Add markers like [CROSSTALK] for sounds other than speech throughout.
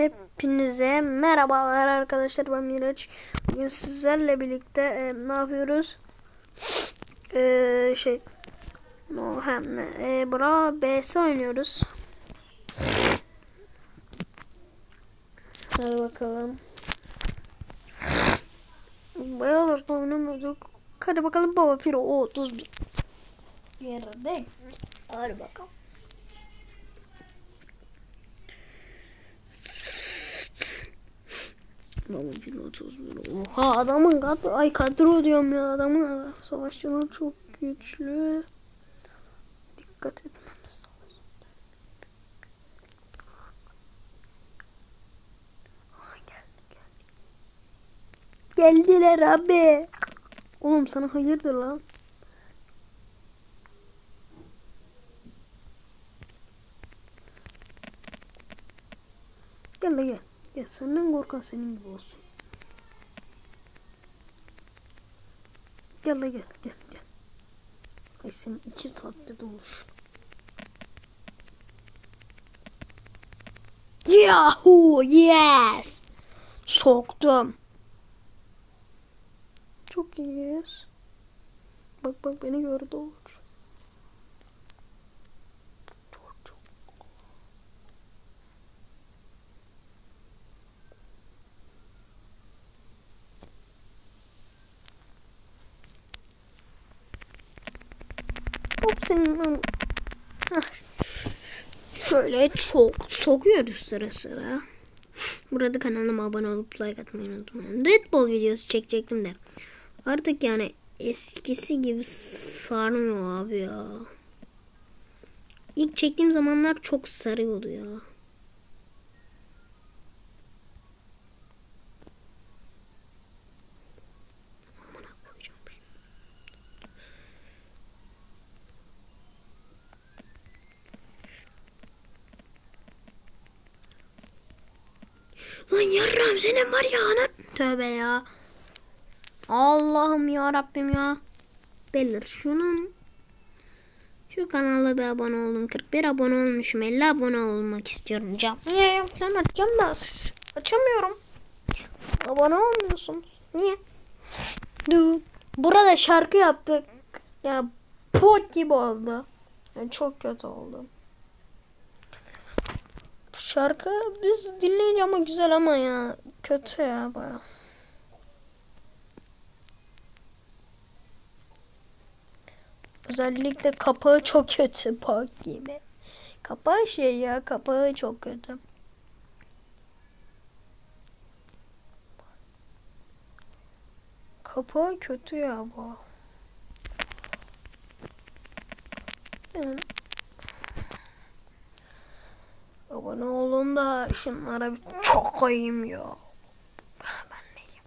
Hepinize merhabalar arkadaşlar ben Miraç. Bugün sizlerle birlikte e, ne yapıyoruz? E, şey no, hem ne? E, Bra BS oynuyoruz. Hadi bakalım. Bayağıdır oynamıyorduk. Hadi bakalım Baba Piro o 31. Yerde. Hadi bakalım. Baba Piro 31. Oha adamın kadro, ay kadro diyorum ya adamın savaşçılar çok güçlü. Dikkat etmemiz lazım. Aha geldi geldi. Geldiler abi. Oğlum sana hayırdır lan? Gel la gel. Gel senden korkan senin gibi olsun. Gel la gel gel gel. Ay senin iki saatte doluş. Yahoo yes. Soktum. Çok iyiyiz. Bak bak beni gördü o. Hah. Şöyle çok sokuyoruz sıra sıra. Burada kanalıma abone olup like atmayı unutmayın. Red Bull videosu çekecektim de. Artık yani eskisi gibi sarmıyor abi ya. İlk çektiğim zamanlar çok sarıyordu ya. Senin var ya ana. Tövbe ya. Allah'ım ya Rabbim ya. Belir şunun şu kanala bir abone oldum. 41 abone olmuşum. 50 abone olmak istiyorum. Canlı yayın falan açacağım da açamıyorum. Abone olmuyorsun. Niye? Du. Burada şarkı yaptık. Ya pot gibi oldu. Yani çok kötü oldu. Şarkı biz dinleyince ama güzel ama ya kötü ya baya. Özellikle kapağı çok kötü pak gibi. Kapağı şey ya kapağı çok kötü. Kapağı kötü ya bu. Yani Abone olun da şunlara bir çok koyayım ya. Ben neyim?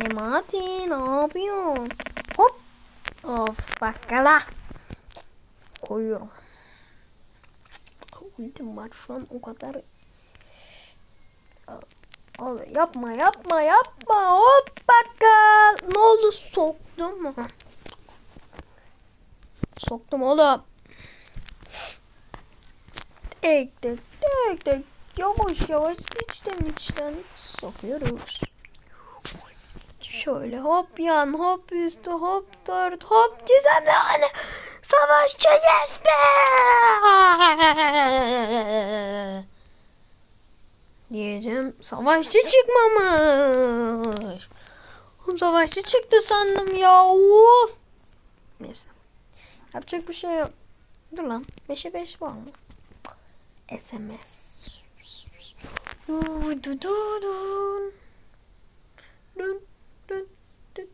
Memati ne yapıyorsun? Hop. Of bakkala. Koyuyorum. Ultim var şu an o kadar. Abi yapma yapma yapma. Hop bakkal. Ne oldu soktum mu? Soktum oğlum. Tek tek tek tek yavaş yavaş içten içten sokuyoruz. Şöyle hop yan hop üstü hop dört hop gizemli hani savaşçı yes be diyeceğim savaşçı çıkmamış. Oğlum Savaşçı çıktı sandım ya of. Neyse. Yapacak bir şey yok. Dur lan. 5'e 5 var mı? SMS. Du du du dun. Dun dun dun.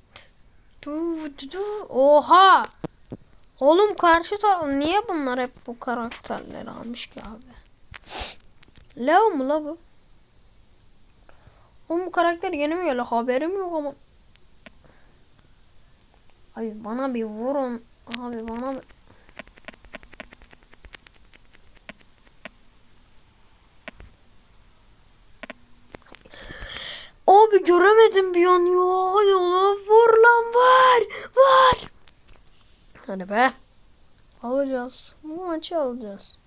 Du du du. Oha. Oğlum karşı taraf niye bunlar hep bu karakterleri almış ki abi? Leo mu la bu? Oğlum bu karakter yeni mi? Haberim yok ama. Ay bana bir vurun. Abi bana bir... Abi göremedim bir an ya. Hadi ola vur lan var. Var. Hadi be. Alacağız. Bu maçı alacağız.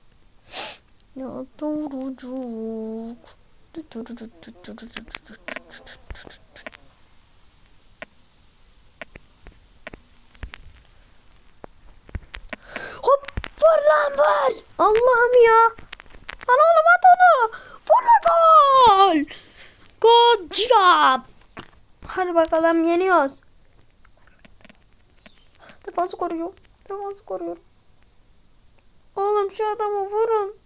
Ya doğrucuk. Hop vur lan vur. Allah'ım ya. Lan oğlum at onu. Vur lan gol. Good job. Hadi bakalım yeniyoruz. Defansı koruyorum. Defansı koruyorum. Oğlum şu adamı vurun.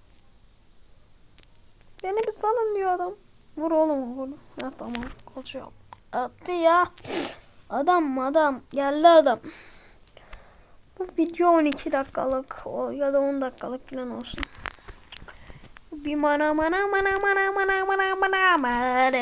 Beni bir salın diyor adam. Vur oğlum vur. Ya tamam koşuyorum. Attı ya. Adam adam geldi adam. Bu video 12 dakikalık o ya da 10 dakikalık falan olsun. Bir mana mana mana mana mana mana mana mana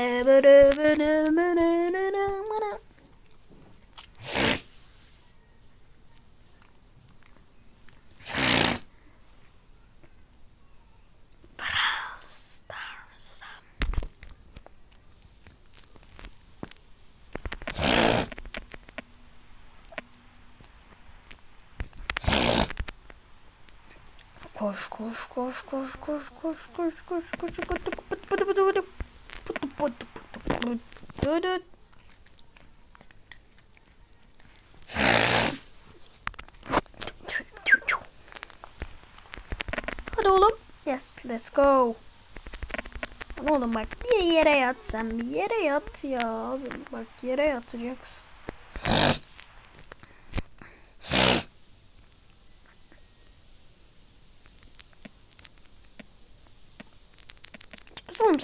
Koş koş koş koş koş koş koş koş koş. Hadi oğlum. Yes, let's go. Oğlum bak bir yere yat sen bir yere yat ya bak yere yatacaksın.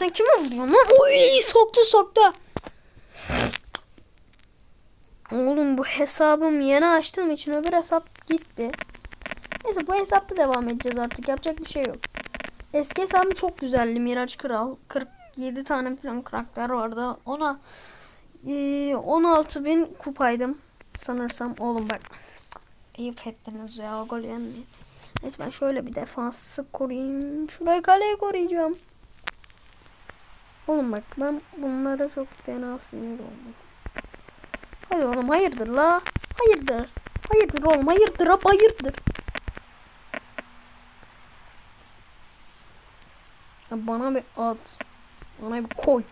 Sen kime vuruyorsun lan? Oy soktu soktu. Oğlum bu hesabım yeni açtığım için öbür hesap gitti. Neyse bu hesapta devam edeceğiz artık yapacak bir şey yok. Eski hesabım çok güzeldi Miraç Kral. 47 tane falan karakter vardı. Ona e, 16 bin kupaydım sanırsam. Oğlum bak ayıp ettiniz ya gol yenmeyin. Neyse ben şöyle bir defansı koruyayım. Şurayı kaleye koruyacağım. Oğlum bak ben bunlara çok fena sinir oldum. Hadi oğlum hayırdır la. Hayırdır. Hayırdır oğlum hayırdır hop hayırdır. Bana bir at. Bana bir koy.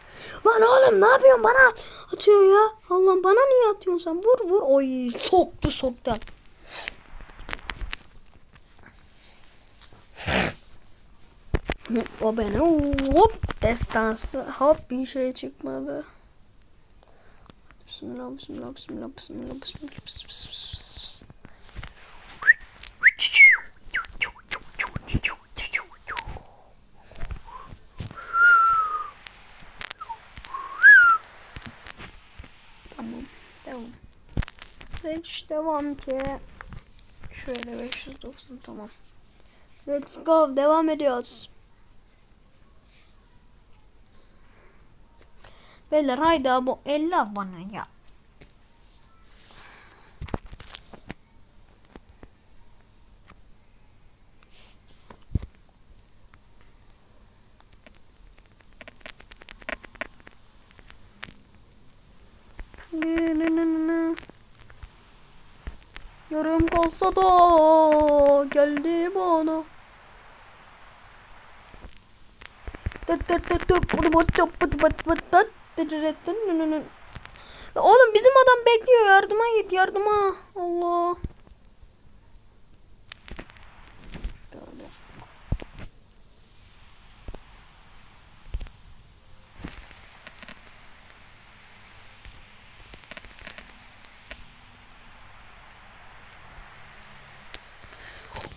Lan oğlum ne yapıyorsun bana? Atıyor ya. Allah'ım bana niye atıyorsun sen? Vur vur. Oy soktu soktu. O beni hop destansı hop bir şey çıkmadı. Bismillah bismillah bismillah bismillah bismillah. Tamam devam. Hiç devam ki. Şöyle 590 tamam. Let's go devam ediyoruz. Beyler haydi bu 50 abone ya. Yarım kalsa da geldi bana. Oğlum bizim adam bekliyor yardıma git yardıma. Allah.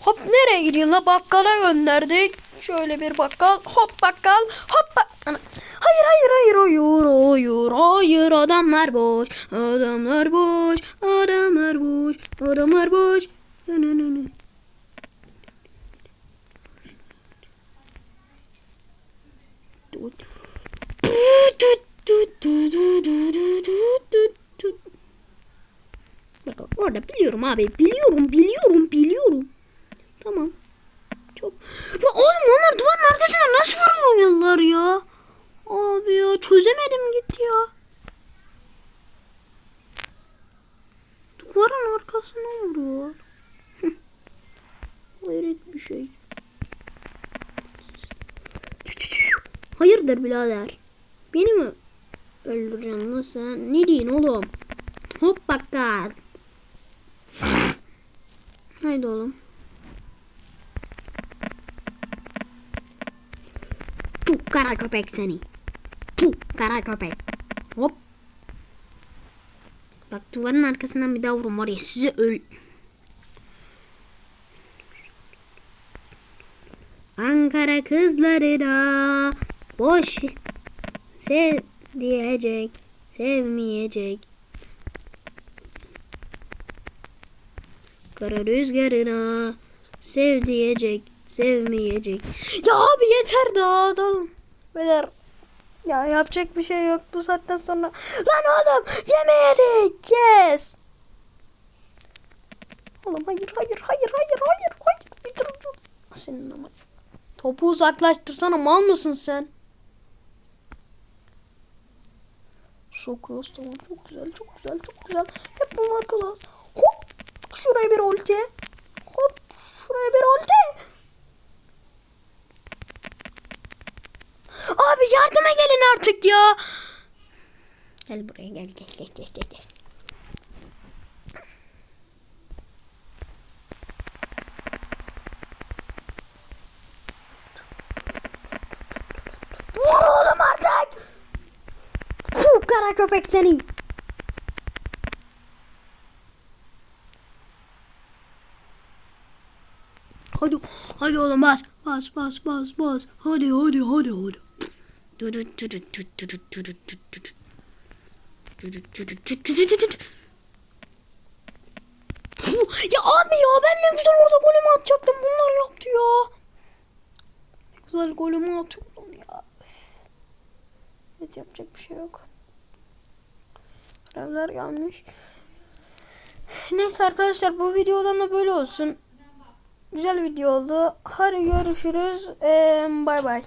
Hop nereye gidiyorsun la bakkala gönderdik. Şöyle bir bakkal hop bakkal hop bak. Hayır hayır hayır hayır hayır hayır adamlar boş adamlar boş adamlar boş adamlar boş. Ne ne ne ne. Bak orada biliyorum abi biliyorum biliyorum biliyorum. Tamam. Çok. Ya oğlum onlar duvarın arkasına nasıl vuruyorlar ya? Abi ya çözemedim gitti ya. Duvarın arkasına vuruyor. [LAUGHS] Hayret bir şey. [LAUGHS] Hayırdır birader? Beni mi öldüreceksin lan sen? Ne diyorsun oğlum? Hop bakkal. [LAUGHS] Haydi oğlum. Puh kara köpek seni. Puh kara köpek. Hop. Bak duvarın arkasından bir daha vurun var ya sizi öl... Ankara kızları da boş sev diyecek, sevmeyecek. Kara rüzgarına sev diyecek, sevmeyecek. Ya abi yeter daha dalın. Beyler ya yapacak bir şey yok bu saatten sonra. Lan oğlum yemeyedik. Yes. Oğlum hayır hayır hayır hayır hayır hayır. Bitir ucu. Senin ama. Topu uzaklaştırsana mal mısın sen? Sokuyoruz tamam çok güzel çok güzel çok güzel. Hep bunlar klas. Hop şuraya bir ulti. Hop şuraya bir ulti. Abi yardıma gelin artık ya. Gel buraya gel gel gel gel gel. gel. Vur oğlum artık. Puh kara köpek seni. Hadi hadi oğlum bas bas bas bas bas. Hadi hadi hadi hadi. Ya abi ya ben ne güzel orada golümü atacaktım. Bunlar yaptı ya. Ne güzel golümü atıyordum ya. Evet yapacak bir şey yok. Görevler gelmiş. Neyse arkadaşlar bu videodan da böyle olsun. Güzel video oldu. Hadi görüşürüz. Ee, bay bay.